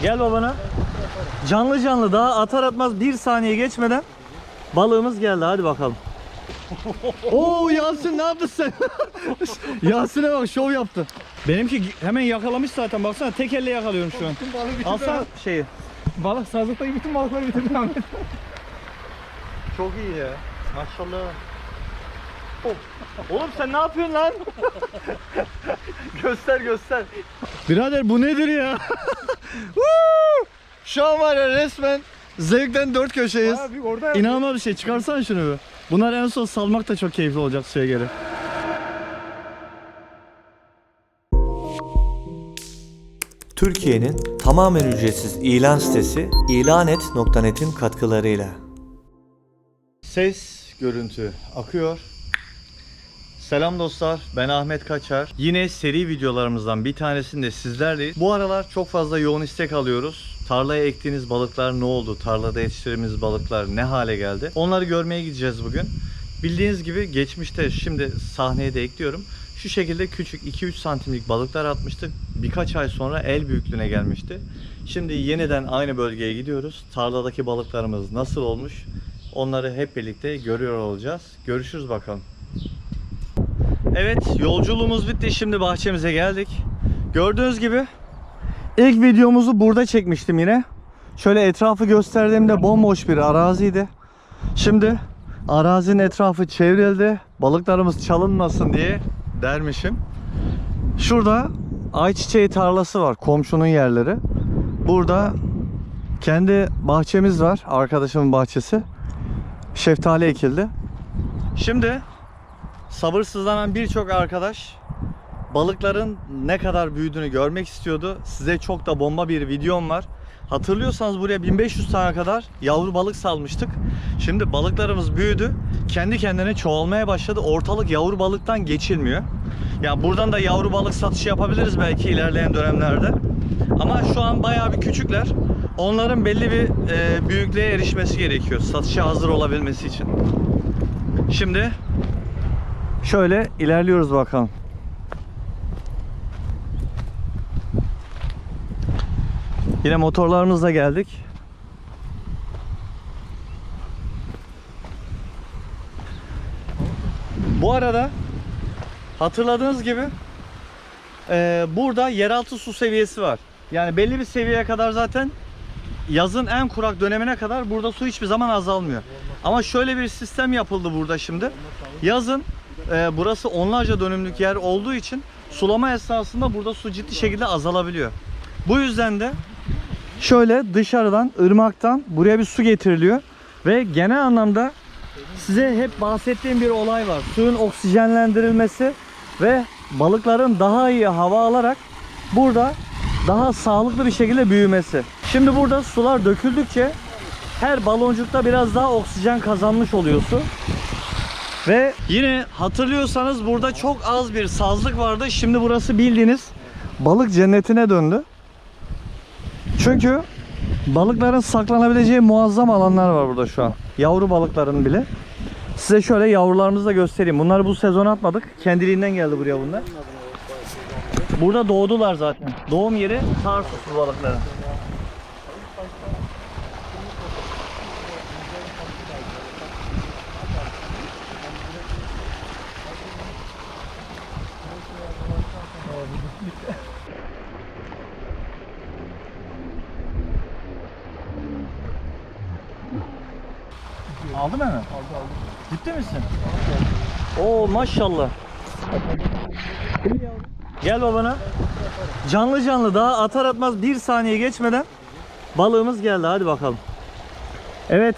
Gel babana. Canlı canlı daha atar atmaz bir saniye geçmeden balığımız geldi. Hadi bakalım. Oo Yasin ne yaptın sen? Yasin'e bak şov yaptı. Benimki hemen yakalamış zaten baksana tek elle yakalıyorum şu an. Alsana şeyi. Balık sazlıktaki bütün balıkları bitirdim Ahmet. Çok iyi ya. Maşallah. Oğlum sen ne yapıyorsun lan? göster göster. Birader bu nedir ya? Şu an var ya resmen zevkten dört köşeyiz. Bayağı büyük orada yaptım. İnanılmaz bir şey. Çıkarsana şunu bir. Bunlar en son salmak da çok keyifli olacak suya geri. Türkiye'nin tamamen ücretsiz ilan sitesi ilanet.net'in katkılarıyla. Ses, görüntü akıyor. Selam dostlar, ben Ahmet Kaçar. Yine seri videolarımızdan bir tanesinde sizlerleyiz. Bu aralar çok fazla yoğun istek alıyoruz. Tarlaya ektiğiniz balıklar ne oldu? Tarlada yetiştirdiğimiz balıklar ne hale geldi? Onları görmeye gideceğiz bugün. Bildiğiniz gibi geçmişte şimdi sahneye de ekliyorum. Şu şekilde küçük 2-3 santimlik balıklar atmıştık. Birkaç ay sonra el büyüklüğüne gelmişti. Şimdi yeniden aynı bölgeye gidiyoruz. Tarladaki balıklarımız nasıl olmuş? Onları hep birlikte görüyor olacağız. Görüşürüz bakalım. Evet yolculuğumuz bitti. Şimdi bahçemize geldik. Gördüğünüz gibi ilk videomuzu burada çekmiştim yine. Şöyle etrafı gösterdiğimde bomboş bir araziydi. Şimdi arazinin etrafı çevrildi. Balıklarımız çalınmasın diye dermişim. Şurada ayçiçeği tarlası var. Komşunun yerleri. Burada kendi bahçemiz var. Arkadaşımın bahçesi. Şeftali ekildi. Şimdi sabırsızlanan birçok arkadaş balıkların ne kadar büyüdüğünü görmek istiyordu. Size çok da bomba bir videom var. Hatırlıyorsanız buraya 1500 tane kadar yavru balık salmıştık. Şimdi balıklarımız büyüdü. Kendi kendine çoğalmaya başladı. Ortalık yavru balıktan geçilmiyor. Yani buradan da yavru balık satışı yapabiliriz belki ilerleyen dönemlerde. Ama şu an bayağı bir küçükler. Onların belli bir e, büyüklüğe erişmesi gerekiyor. Satışa hazır olabilmesi için. Şimdi şöyle ilerliyoruz bakalım. Yine motorlarımızla geldik. Bu arada hatırladığınız gibi e, burada yeraltı su seviyesi var. Yani belli bir seviyeye kadar zaten yazın en kurak dönemine kadar burada su hiçbir zaman azalmıyor. Ama şöyle bir sistem yapıldı burada şimdi. Yazın e, burası onlarca dönümlük yer olduğu için sulama esnasında burada su ciddi şekilde azalabiliyor. Bu yüzden de şöyle dışarıdan ırmaktan buraya bir su getiriliyor ve genel anlamda size hep bahsettiğim bir olay var. Suyun oksijenlendirilmesi ve balıkların daha iyi hava alarak burada daha sağlıklı bir şekilde büyümesi. Şimdi burada sular döküldükçe her baloncukta biraz daha oksijen kazanmış oluyor su. Ve yine hatırlıyorsanız burada çok az bir sazlık vardı. Şimdi burası bildiğiniz balık cennetine döndü. Çünkü balıkların saklanabileceği muazzam alanlar var burada şu an. Yavru balıkların bile. Size şöyle yavrularımızı da göstereyim. Bunları bu sezon atmadık. Kendiliğinden geldi buraya bunlar. Burada doğdular zaten. Doğum yeri Tarsus bu balıkların. Aldı mı hemen? Aldı aldı. Ciddi misin? Oo maşallah. Gel babana. Canlı canlı daha atar atmaz bir saniye geçmeden balığımız geldi. Hadi bakalım. Evet.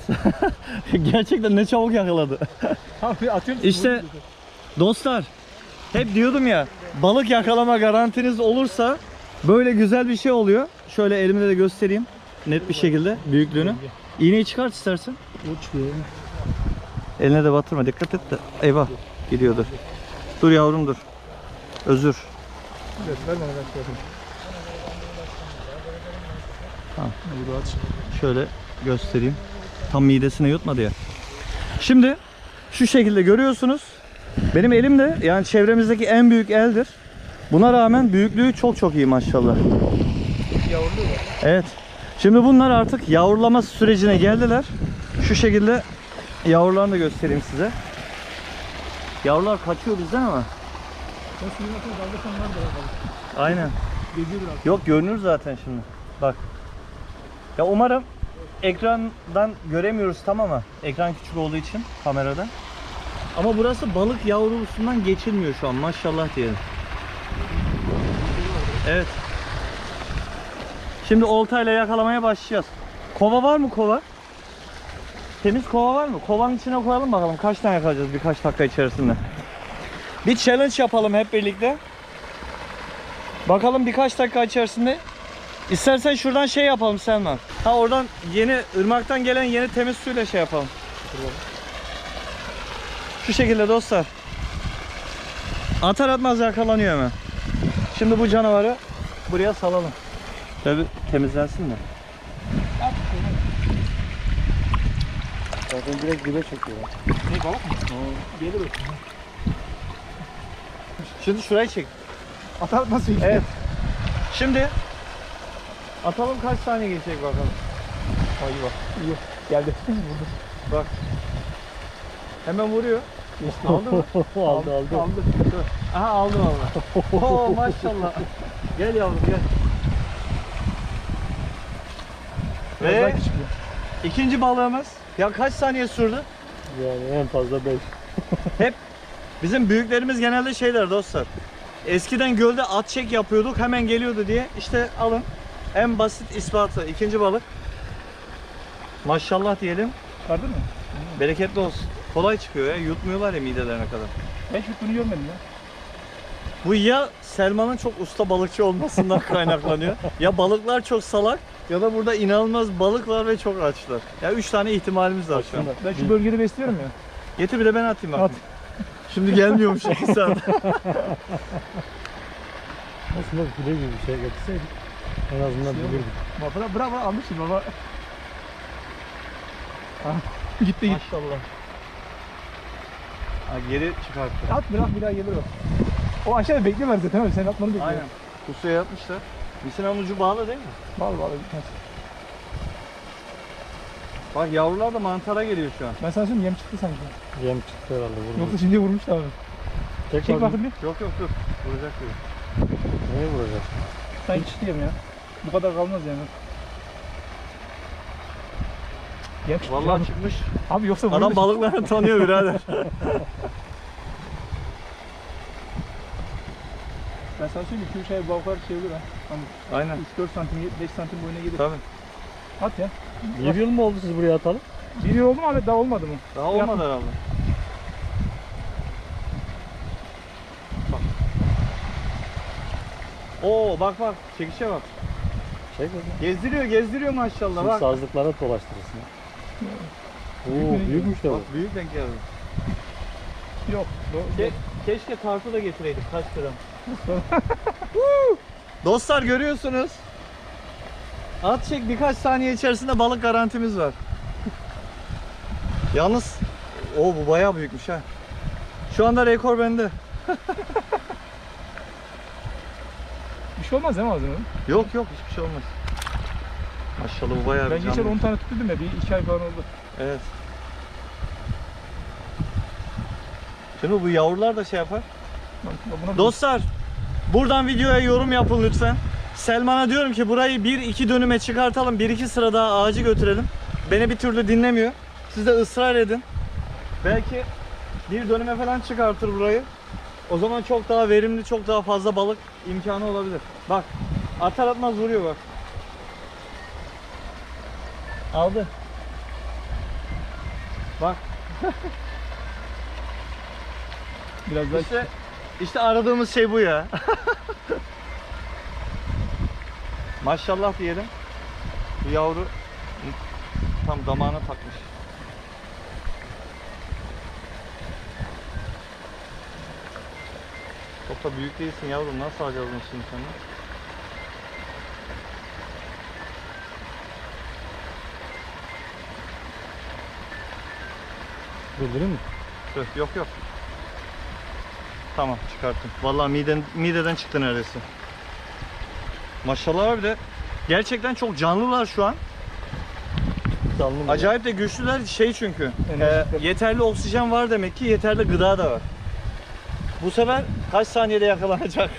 Gerçekten ne çabuk yakaladı. İşte dostlar hep diyordum ya balık yakalama garantiniz olursa böyle güzel bir şey oluyor. Şöyle elimde de göstereyim net bir şekilde büyüklüğünü. İğneyi çıkart istersen. Uçmuyor. Eline de batırma dikkat et de. Eyvah gidiyordur. Dur yavrum dur. Özür. Tamam. Şöyle göstereyim. Tam midesine yutmadı ya. Şimdi şu şekilde görüyorsunuz. Benim elim de yani çevremizdeki en büyük eldir. Buna rağmen büyüklüğü çok çok iyi maşallah. Evet. Şimdi bunlar artık yavrulama sürecine geldiler. Şu şekilde yavrularını da göstereyim size. Yavrular kaçıyor bizden ama. Ben suyun altına dalgasam var da bakalım. Aynen. Geziyor biraz. Yok görünür zaten şimdi. Bak. Ya umarım ekrandan göremiyoruz tam ama ekran küçük olduğu için kamerada. Ama burası balık yavrusundan geçilmiyor şu an maşallah diyelim. Evet. Şimdi oltayla yakalamaya başlayacağız. Kova var mı kova? Temiz kova var mı? Kovanın içine koyalım bakalım kaç tane yakalayacağız birkaç dakika içerisinde. Bir challenge yapalım hep birlikte. Bakalım birkaç dakika içerisinde. İstersen şuradan şey yapalım Selman. Ha oradan yeni ırmaktan gelen yeni temiz suyla şey yapalım. Şu şekilde dostlar. Atar atmaz yakalanıyor hemen. Şimdi bu canavarı buraya salalım. Tabi temizlensin de. Zaten direkt dibe çekiyor. Ne balık mı? Gelir o. Şimdi şurayı çek. Atar nasıl iyi? Evet. Şimdi atalım kaç saniye geçecek bakalım. Ay bak. İyi. Geldi. Vurdu. Bak. Hemen vuruyor. Geçti. Aldı mı? aldı aldı. Aldı. Aha aldım valla. Oo maşallah. Gel yavrum gel. Ve ikinci balığımız. Ya kaç saniye sürdü? Yani en fazla 5. Hep bizim büyüklerimiz genelde şeyler dostlar. Eskiden gölde at çek yapıyorduk hemen geliyordu diye. İşte alın. En basit ispatı. ikinci balık. Maşallah diyelim. Çıkardın mı? Bereketli olsun. Kolay çıkıyor ya. Yutmuyorlar ya midelerine kadar. Ben hiç bunu görmedim ya. Bu ya Selman'ın çok usta balıkçı olmasından kaynaklanıyor. ya balıklar çok salak ya da burada inanılmaz balık var ve çok açlar. Ya üç tane ihtimalimiz var şu an. Ben şu bölgede besliyorum ya. Getir bir de ben atayım bak. At. Şimdi gelmiyormuş iki saat. Aslında file gibi bir şey getirseydik en azından Şey bilirdik. Bırak bırak almışsın baba. Ah, gitti gitti. Maşallah. Ha, geri çıkarttı. At bırak bir daha gelir o. O aşağıda bekliyorlar zaten abi sen atmanı bekliyor. Aynen. Pusuya yatmışlar. Misin ucu bağlı değil mi? Bağlı bağlı gitmez. Bak yavrular da mantara geliyor şu an. Ben sana söyleyeyim yem çıktı sanki. Yem çıktı herhalde vurdu. Yoksa şimdi vurmuş abi. Tek Çek bakın bir. Yok yok dur. Vuracak diyor. Neye vuracak? Sanki çıktı yem ya. Bu kadar kalmaz yani. Yem çıktı. Vallahi çıkmış. Abi yoksa vurmuş. Adam balıklarını tanıyor birader. Ben sana söyleyeyim 2-3 ay balıklar şey olur ha. Hani Aynen. 3-4 santim, 5 santim boyuna gelir. Tabii. At ya. Bir yıl mı oldu siz buraya atalım? Bir yıl oldu mu Ahmet daha olmadı mı? Daha olmadı herhalde. Bak. Oo bak bak çekişe bak. Çek bakayım. Gezdiriyor gezdiriyor maşallah Şimdi bak. sazlıklara dolaştırırsın. Oo Büyük mü? büyükmüş de bu. Bak büyük denk geldi. Yok. Do- Ke- keşke tartı da getireydik kaç gram. Dostlar görüyorsunuz. At çek birkaç saniye içerisinde balık garantimiz var. Yalnız o bu bayağı büyükmüş ha. Şu anda rekor bende. Bir şey olmaz değil mi ağzına? Yok yok hiçbir şey olmaz. Maşallah bu bayağı Ben bir geçen canlı. 10 tane tutturdum ya. Bir 2 ay falan oldu. Evet. Şimdi bu yavrular da şey yapar. Dostlar buradan videoya yorum yapın lütfen. Selman'a diyorum ki burayı 1-2 dönüme çıkartalım. 1-2 sıra daha ağacı götürelim. Beni bir türlü dinlemiyor. Siz de ısrar edin. Belki bir dönüme falan çıkartır burayı. O zaman çok daha verimli, çok daha fazla balık imkanı olabilir. Bak atar atmaz vuruyor bak. Aldı. Bak biraz daha işte işte aradığımız şey bu ya. Maşallah diyelim. Bu yavru tam damağına takmış. Çok da büyük değilsin yavrum. Nasıl alacağız bunu şimdi? Durdurayım mı? Dur, yok yok. Tamam çıkarttım. Vallahi miden, mideden çıktı neredeyse. Maşallah abi de Gerçekten çok canlılar şu an. Canlı mı? Acayip de güçlüler şey çünkü. Enerjikler. e, yeterli oksijen var demek ki yeterli gıda da var. Bu sefer kaç saniyede yakalanacak?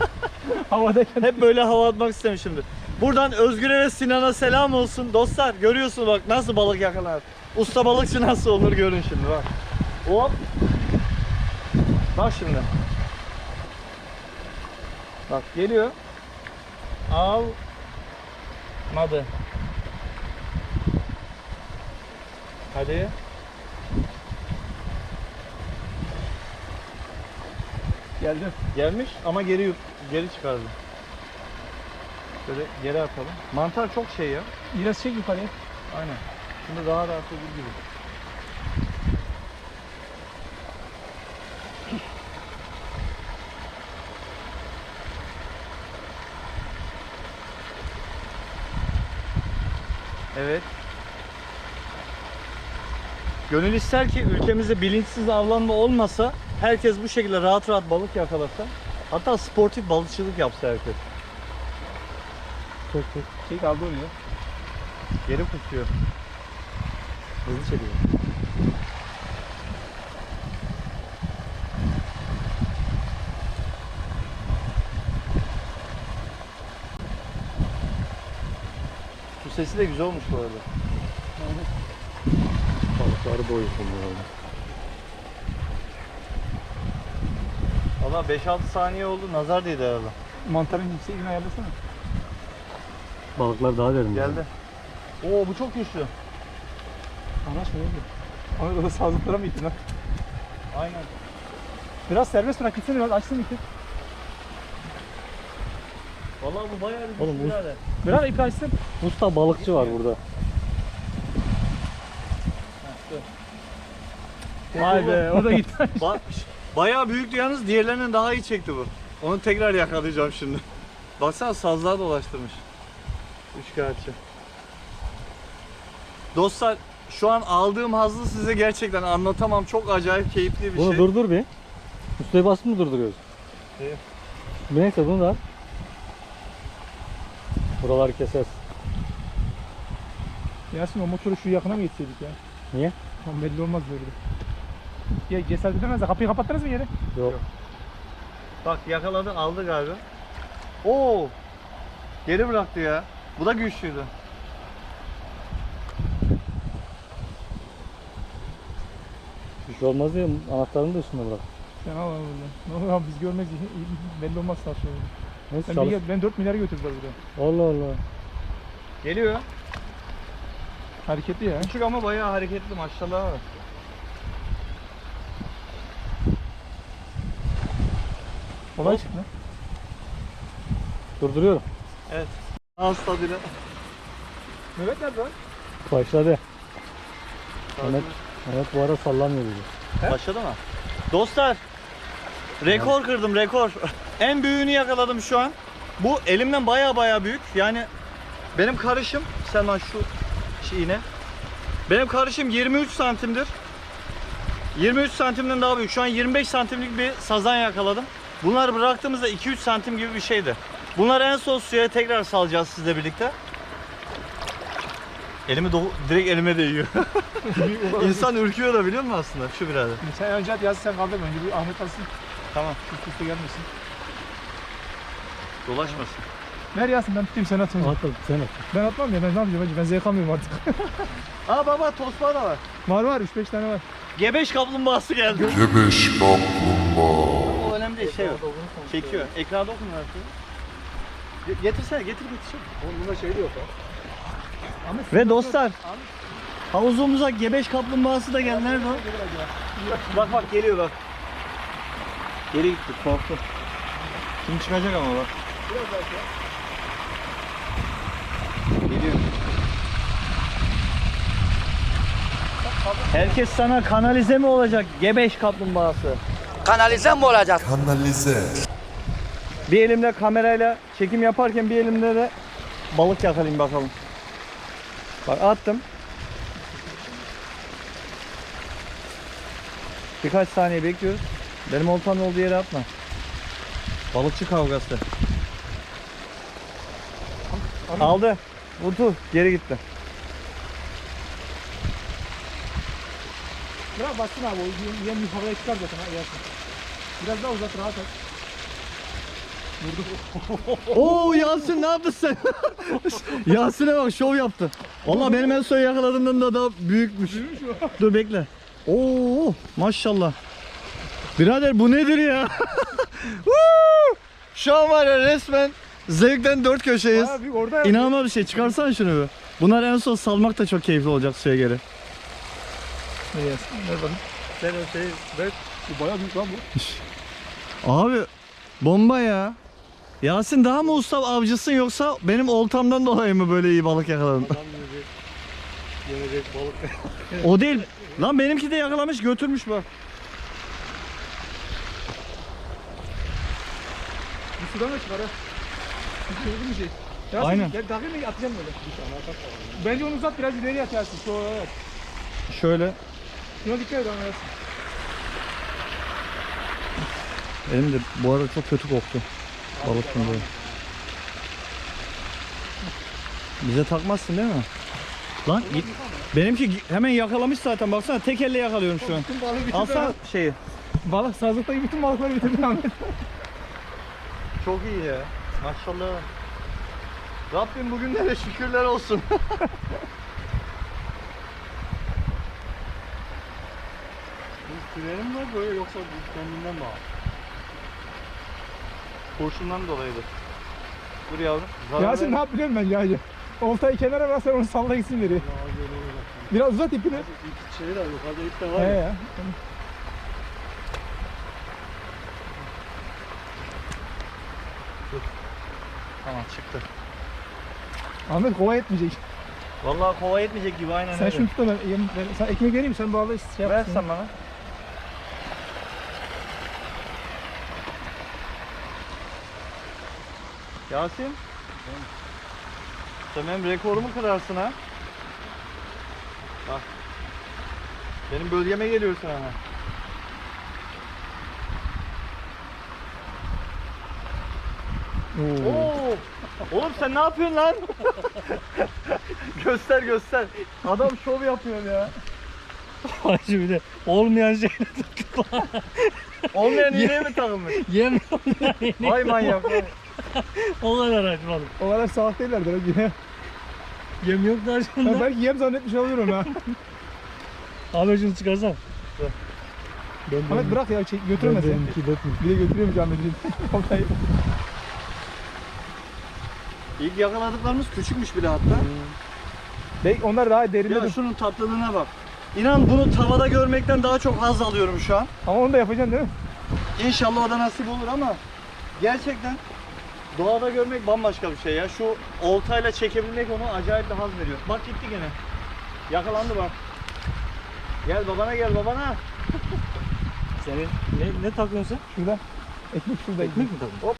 Havadayken Hep böyle hava atmak istemişimdir. Buradan Özgür'e ve Sinan'a selam olsun. Dostlar görüyorsun bak nasıl balık yakalar. Usta balıkçı nasıl olur görün şimdi bak. Hop. Bak şimdi. Bak geliyor. Almadı. Hadi. geldi. Gelmiş ama geri geri çıkardı. Böyle geri atalım. Mantar çok şey ya. Biraz çek yukarıya. Aynen. Şimdi daha rahat olur gibi. Evet. Gönül ister ki ülkemizde bilinçsiz avlanma olmasa herkes bu şekilde rahat rahat balık yakalasa hatta sportif balıkçılık yapsa herkes. Çok çok. Çek aldı oraya. Geri kusuyor. Hızlı çekiyor. Sesi de güzel olmuş bu arada. Balıkları boyusun yani. Valla 5-6 saniye oldu nazar değdi herhalde. Mantarın yüksekliğini ayarlasana. Balıklar daha derin. Geldi. Oo bu çok güçlü. Anlaşma ne diyor? Ama da sazlıklara mı ittin lan? Aynen. Biraz serbest bırak gitsene biraz açsın ipi. Valla bu bayağı bir Oğlum bu- birader. İpi açsın. Usta balıkçı var burada. Vay be o da gitti. Bak, bayağı büyüktü yalnız diğerlerinden daha iyi çekti bu. Onu tekrar yakalayacağım şimdi. Baksana sazlığa dolaştırmış. Üç kağıtçı. Dostlar şu an aldığım hazzı size gerçekten anlatamam. Çok acayip keyifli bir Bunu şey. durdur bir. Ustayı basıp mı durduruyoruz? İyi. Neyse bunu da al. Buraları keseriz. Yasin o motoru şu yakına mı getseydik ya? Niye? Tam belli olmaz böyle. Ya cesaret edemezler. Kapıyı kapattınız mı yere? Yok. Bak yakaladı aldı galiba. Oo! Geri bıraktı ya. Bu da güçlüydü. Bir şey olmaz diye anahtarını da üstüne bırak. Sen al al burada. Ne olur abi biz görmek belli olmaz sağ şöyle. Ben, çalış. bir, ben 4 milyar götürdüler burada. Allah Allah. Geliyor. Hareketli ya. Küçük ama bayağı hareketli maşallah. Kolay çıktı. Durduruyorum. Evet. Hasta bile. Mehmet nerede lan? Başladı. Mehmet, Mehmet bu ara sallamıyor bizi. Başladı mı? Dostlar rekor kırdım rekor. en büyüğünü yakaladım şu an. Bu elimden baya baya büyük. Yani benim karışım Selman şu şeyine. Benim karışım 23 santimdir. 23 santimden daha büyük. Şu an 25 santimlik bir sazan yakaladım. Bunları bıraktığımızda 2-3 santim gibi bir şeydi. Bunları en son suya tekrar salacağız sizle birlikte. Elimi do- direkt elime değiyor. İnsan ürküyor da biliyor musun aslında? Şu birader. Sen önce at Yasin sen kaldır önce bir Ahmet alsın. Tamam. Üst üste gelmesin. Dolaşmasın. Ver Yasin ben tutayım sen at önce. At at sen at. Ben atmam ya ben ne yapacağım hacı ben zevk almıyorum artık. Aa baba tosbağa da var. var var 3-5 tane var. Gebeş kaplumbağası geldi. Gebeş kaplumbağa. O önemli değil şey yok. Çekiyor. Ekranda okumuyor artık. Ge- Getirsene getir getir. Oğlum bunda şey de yok ya. Ve dostlar havuzumuza gebeş kaplumbağası da geldi. Nerede o? Bak bak geliyor bak. Geri gitti korktu. Şimdi çıkacak ama bak. Geliyor. Herkes sana kanalize mi olacak gebeş kaplumbağası? kanalize mi olacak? Kanalize. Bir elimde kamerayla çekim yaparken bir elimde de balık yakalayayım bakalım. Bak attım. Birkaç saniye bekliyoruz. Benim oltanın olduğu yere atma. Balıkçı kavgası. Aldı. Vurdu. Geri gitti. Bırak bassın abi. O yem, havaya çıkar zaten ha yersin. Biraz daha uzat rahat et. Oo Yasin ne yaptın sen? Yasin'e bak şov yaptı. Valla benim en son yakaladığımdan da daha büyükmüş. Dur bekle. Oo maşallah. Birader bu nedir ya? Şu an var ya resmen zevkten dört köşeyiz. Bayağı büyük orada. İnanılmaz bir şey. Çıkarsana şunu bir. Bunlar en son salmak da çok keyifli olacak suya geri. Yersin? Ver bakayım. Sen o şeyi ver. Bu bayağı büyük lan bu. Abi bomba ya. Yasin daha mı usta avcısın yoksa benim oltamdan dolayı mı böyle iyi balık yakaladın? Adam yiyecek. Yenecek balık. o değil. Lan benimki de yakalamış götürmüş bak. Sudan da çıkar ha. Bir şey. Aynen. Gel takayım mı atacağım böyle. Bence onu uzat biraz ileri atarsın. Şu evet. Şöyle. Şuna dikkat et ama yersin. Benim de bu arada çok kötü koktu. Balık şimdi. Bize takmazsın değil mi? Lan git. Benimki hemen yakalamış zaten baksana tek elle yakalıyorum şu an. Bütün balığı bitirdi. Alsana şeyi. Balık sazlıktaki bütün balıkları bitirdi Ahmet. Çok iyi ya. Maşallah. Rabbim bugünlere şükürler olsun. Bu mi var böyle yoksa kendinden mi abi? Kurşundan dolayıdır. Dur yavrum. zarar Yasin verme. ne yap biliyor musun bence? Oltayı kenara bırak sen onu salla gitsin geriye. Daha geliyor bak. Biraz uzat ipini. İp şeyi de yukarıda ip de He var ya. ya. Tamam çıktı. Ahmet kova etmeyecek. Vallahi kova yetmeyecek gibi aynen Sen öyle. şunu tut da ben, yem, ben sana ekmek vereyim sen bağla şey. Ver sen bana. Yasin. Sen benim rekorumu kırarsın ha. Bak. Benim bölgeme geliyorsun ama. Oo. Oğlum sen ne yapıyorsun lan? göster göster. Adam şov yapıyor ya. Hacı bir de olmayan şey. Olmayan iğneye mi takılmış? Yem Vay manyak. vay. o kadar açmadım. O kadar salak değillerdir hadi. Yem yok da Ben açmadım. belki yem zannetmiş olabilirim ha. Abi şunu çıkarsan. Ben Ahmet bırak ya çek, götürme sen. Bir de götürüyormuş Ahmet'in. Oltayı. İlk yakaladıklarımız küçükmüş bile hatta. Belki onlar daha derinde Ya dur. şunun tatlılığına bak. İnan bunu tavada görmekten daha çok haz alıyorum şu an. Ama onu da yapacaksın değil mi? İnşallah o da nasip olur ama gerçekten doğada görmek bambaşka bir şey ya. Şu oltayla çekebilmek onu acayip bir haz veriyor. Bak gitti gene. Yakalandı bak. Gel babana gel babana. Senin ne, ne takıyorsun sen? Şurada. Ekmek şurada ekmek. mi takıyorsun? Hop.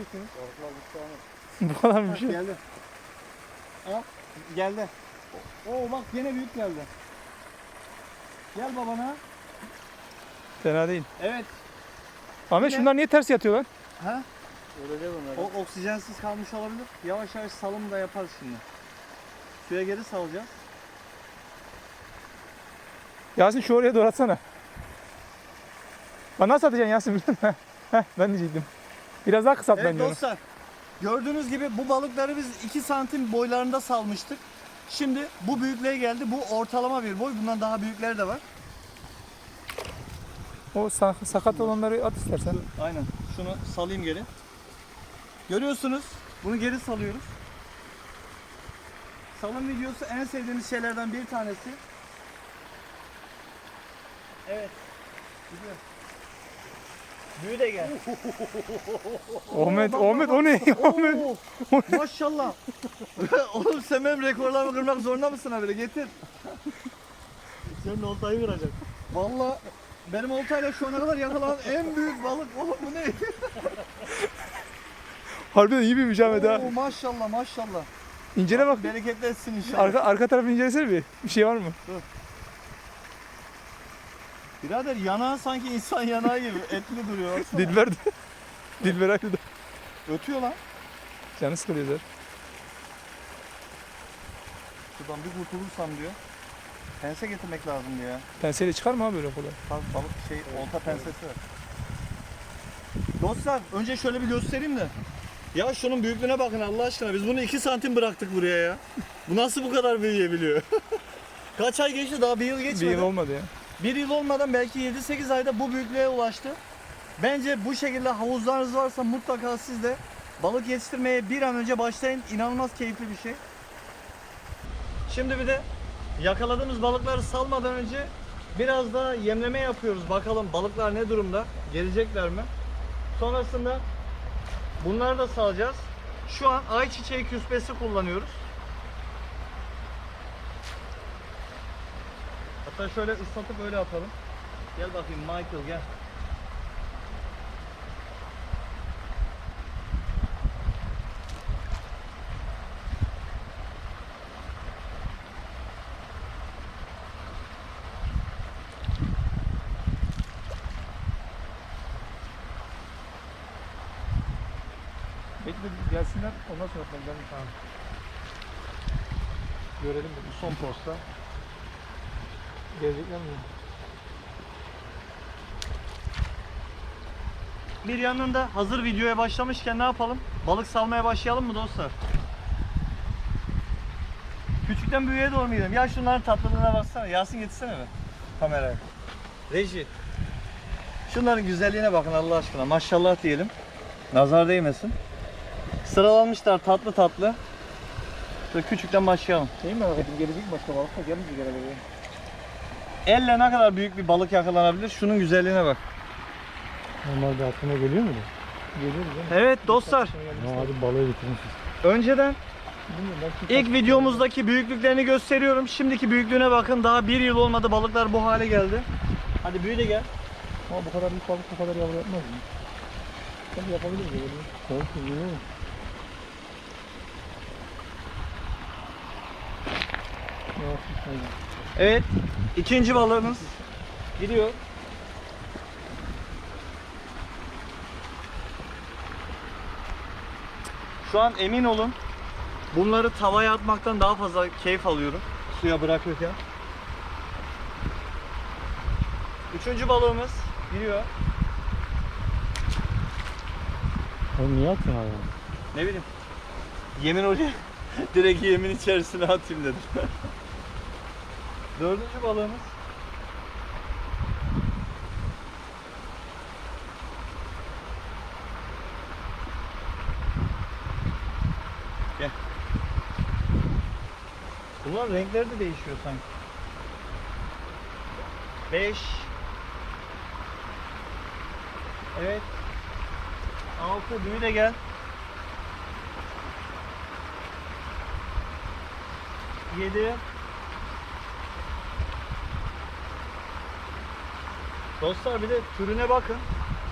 Bu kadar bir şey. Geldi. Ha, geldi. Oo bak yine büyük geldi. Gel babana. Fena değil. Evet. Ahmet şunlar niye ters yatıyor lan? Ha? Öyle değil mi? O oksijensiz kalmış olabilir. Yavaş yavaş salım da yaparız şimdi. Suya geri salacağız. Yasin şu oraya doğru atsana. Bana nasıl atacaksın Yasin? Heh, ben diyecektim. Biraz daha kısalt Evet bence onu. dostlar. Gördüğünüz gibi bu balıkları biz 2 santim boylarında salmıştık. Şimdi bu büyüklüğe geldi. Bu ortalama bir boy. Bundan daha büyükleri de var. O sa- sakat olanları at istersen. Aynen. Şunu salayım geri. Görüyorsunuz. Bunu geri salıyoruz. Salım videosu en sevdiğimiz şeylerden bir tanesi. Evet. Gidiyor. Büyü de gel. Ahmet, Ahmet o ne? Ahmet. Maşallah. Oğlum sen benim rekorlarımı kırmak zorunda mısın abi? Getir. Senin oltayı kıracak. Vallahi benim oltayla şu ana kadar yakalanan en büyük balık. Oğlum bu ne? Harbiden iyi bir Ahmet ha. Oo, maşallah maşallah. İncele bak. Bereketli etsin inşallah. Arka, arka tarafı incelesene bir. Bir şey var mı? Birader yanağı sanki insan yanağı gibi etli duruyor. baksana. Dilber de. Dilber aynı da. Ötüyor lan. Canı sıkılıyor zaten. Şuradan bir kurtulursam diyor. Pense getirmek lazım diyor ya. Penseyle çıkar mı abi böyle kolay? Bak balık şey olta pensesi var. Dostlar önce şöyle bir göstereyim de. Ya şunun büyüklüğüne bakın Allah aşkına. Biz bunu 2 santim bıraktık buraya ya. Bu nasıl bu kadar büyüyebiliyor? Kaç ay geçti daha bir yıl geçmedi. Bir yıl olmadı ya. Bir yıl olmadan belki 7-8 ayda bu büyüklüğe ulaştı. Bence bu şekilde havuzlarınız varsa mutlaka siz de balık yetiştirmeye bir an önce başlayın. İnanılmaz keyifli bir şey. Şimdi bir de yakaladığımız balıkları salmadan önce biraz daha yemleme yapıyoruz. Bakalım balıklar ne durumda? Gelecekler mi? Sonrasında bunları da salacağız. Şu an ayçiçeği küspesi kullanıyoruz. Hatta şöyle ıslatıp öyle atalım. Gel bakayım Michael gel. Bekle bir gelsinler ondan sonra yapalım. Tamam. Görelim de. Son posta. Gelecekler mi? Bir yanında hazır videoya başlamışken ne yapalım? Balık salmaya başlayalım mı dostlar? Küçükten büyüğe doğru mu gidelim? Ya şunların tatlılığına baksana. Yasin getirsene mi? Kameraya. Reji. Şunların güzelliğine bakın Allah aşkına. Maşallah diyelim. Nazar değmesin. Sıralanmışlar tatlı tatlı. Şöyle küçükten başlayalım. Merak ettim. Gelecek mi başka balık da gelmeyecek herhalde. Ya. Elle ne kadar büyük bir balık yakalanabilir? Şunun güzelliğine bak. Normalde aklıma geliyor mu? Geliyor mu? Evet dostlar. Ya hadi balığı getirmişiz. Önceden İlk videomuzdaki büyüklüklerini gösteriyorum. Şimdiki büyüklüğüne bakın. Daha bir yıl olmadı balıklar bu hale geldi. Hadi büyü de gel. Ama bu kadar büyük balık bu kadar yavru yapmaz mı? Tabii yapabiliriz öyle. Tabii biliyor musun? Yavaş gitmeyin. Evet. ikinci balığımız gidiyor. Şu an emin olun bunları tavaya atmaktan daha fazla keyif alıyorum suya bırakırken. Üçüncü balığımız giriyor. Oğlum niye atıyorsun hayvanı? Ne bileyim. Yemin oraya direkt yemin içerisine atayım dedim. Dördüncü balığımız. Gel. Bunların renkleri de değişiyor sanki. Beş. Evet. Altı. Büyü de gel. Yedi. Dostlar bir de türüne bakın.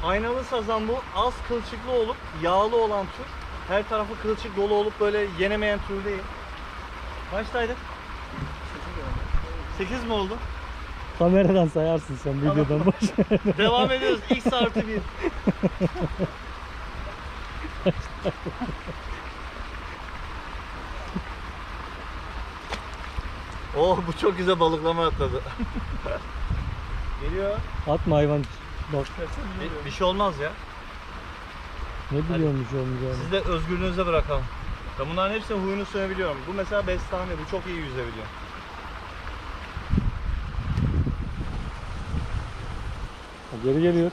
Aynalı sazan bu. Az kılçıklı olup yağlı olan tür. Her tarafı kılçık dolu olup böyle yenemeyen tür değil. Kaçtaydık? 8 mi oldu? Kameradan sayarsın sen videodan boş. Devam ediyoruz. X artı 1. oh bu çok güzel balıklama atladı. Geliyor. Atma hayvan. Bak Bir, bir şey olmaz ya. ne biliyormuş olmayacağını. Siz de özgürlüğünüze bırakalım. Ben bunların hepsinin huyunu söyleyebiliyorum. Bu mesela Bestami, bu çok iyi yüzebiliyor. Geri geliyor.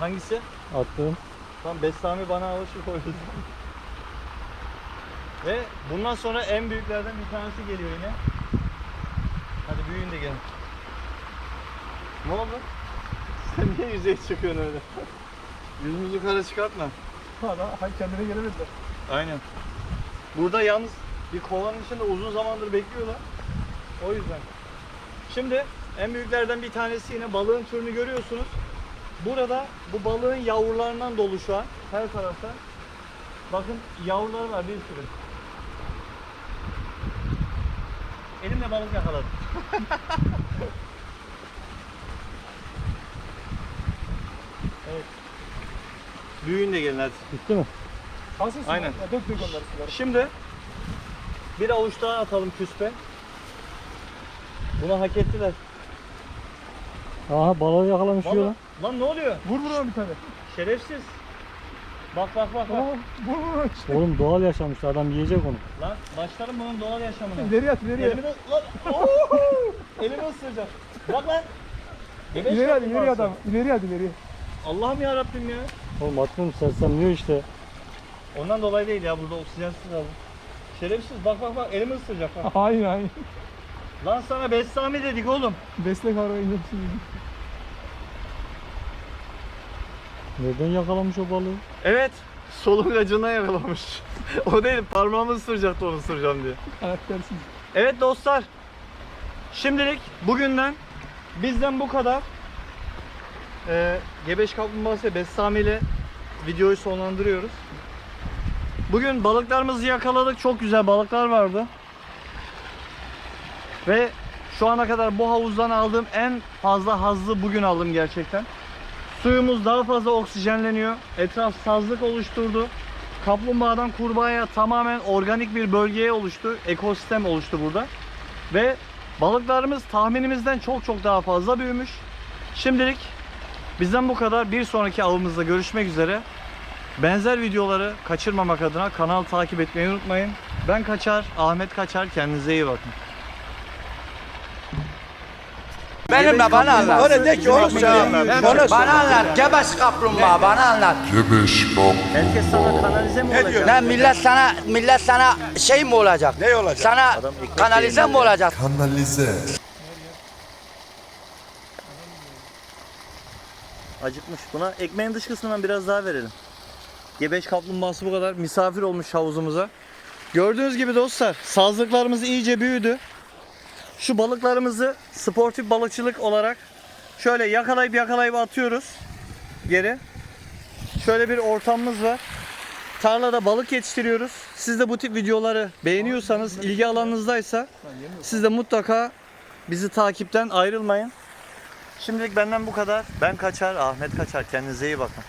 Hangisi? Attığım. Tam Bestami bana alışık o yüzden. Ve bundan sonra en büyüklerden bir tanesi geliyor yine. Hadi büyüyün de gelin. Ne oldu? Sen niye yüzeye çıkıyorsun öyle? Yüzümüzü yukarı çıkartma. Hala hay kendine gelemediler. Aynen. Burada yalnız bir kovanın içinde uzun zamandır bekliyorlar. O yüzden. Şimdi en büyüklerden bir tanesi yine balığın türünü görüyorsunuz. Burada bu balığın yavrularından dolu şu an her tarafta. Bakın yavruları var bir sürü. Elimle balık yakaladım. evet. Büyüyün de gelin hadi. Bitti mi? Kalsın Aynen. Ya, dök dök onları suları. Şimdi Bir avuç daha atalım küspe. Bunu hak ettiler. Aha balığı yakalamış diyor lan. lan ne oluyor? Vur vur bir tane. Şerefsiz. Bak bak bak bak. Aa, vur vur. Oğlum doğal yaşamış adam yiyecek onu. Lan başlarım bunun doğal yaşamına. İleri at ileri. Elimi lan. Oo! Elimi ısıracak. Bırak lan. Gebeş İleri at yaptım ileri adam. İleri at ileri. Allah'ım ya Rabbim ya. Oğlum aklım sersemliyor işte. Ondan dolayı değil ya burada oksijensiz kaldım. Şerefsiz bak bak bak elimi ısıracak bak. Hayır hayır. Lan sana Bestami dedik oğlum. Besle karayı indirsin. Nereden yakalamış o balığı? Evet. Solungacına yakalamış. o değil parmağımı ısıracaktı onu ısıracağım diye. Karaktersiz. Evet dostlar. Şimdilik bugünden bizden bu kadar. Ee, Gebeş Kaplumbağası ve Bestami ile videoyu sonlandırıyoruz. Bugün balıklarımızı yakaladık. Çok güzel balıklar vardı. Ve şu ana kadar bu havuzdan aldığım en fazla hazzı bugün aldım gerçekten. Suyumuz daha fazla oksijenleniyor. Etraf sazlık oluşturdu. Kaplumbağadan kurbağaya tamamen organik bir bölgeye oluştu. Ekosistem oluştu burada. Ve balıklarımız tahminimizden çok çok daha fazla büyümüş. Şimdilik bizden bu kadar. Bir sonraki avımızda görüşmek üzere. Benzer videoları kaçırmamak adına kanal takip etmeyi unutmayın. Ben Kaçar, Ahmet Kaçar. Kendinize iyi bakın. Benimle bana anlat. Öyle de ki oğlum Bana anlat. Gebeş kaplumbağa bana anlat. Gebeş kaplumbağa. Herkes sana kanalize mi olacak? Ne millet sana millet sana şey mi olacak? Ne olacak? Sana kanalize mi olacak? Kanalize. Acıkmış. Buna ekmeğin dış kısmından biraz daha verelim. Gebeş kaplumbağası bu kadar misafir olmuş havuzumuza. Gördüğünüz gibi dostlar sazlıklarımız iyice büyüdü. Şu balıklarımızı sportif balıkçılık olarak şöyle yakalayıp yakalayıp atıyoruz geri. Şöyle bir ortamımız var. Tarlada balık yetiştiriyoruz. Siz de bu tip videoları beğeniyorsanız, ilgi alanınızdaysa siz de mutlaka bizi takipten ayrılmayın. Şimdilik benden bu kadar. Ben Kaçar, Ahmet Kaçar. Kendinize iyi bakın.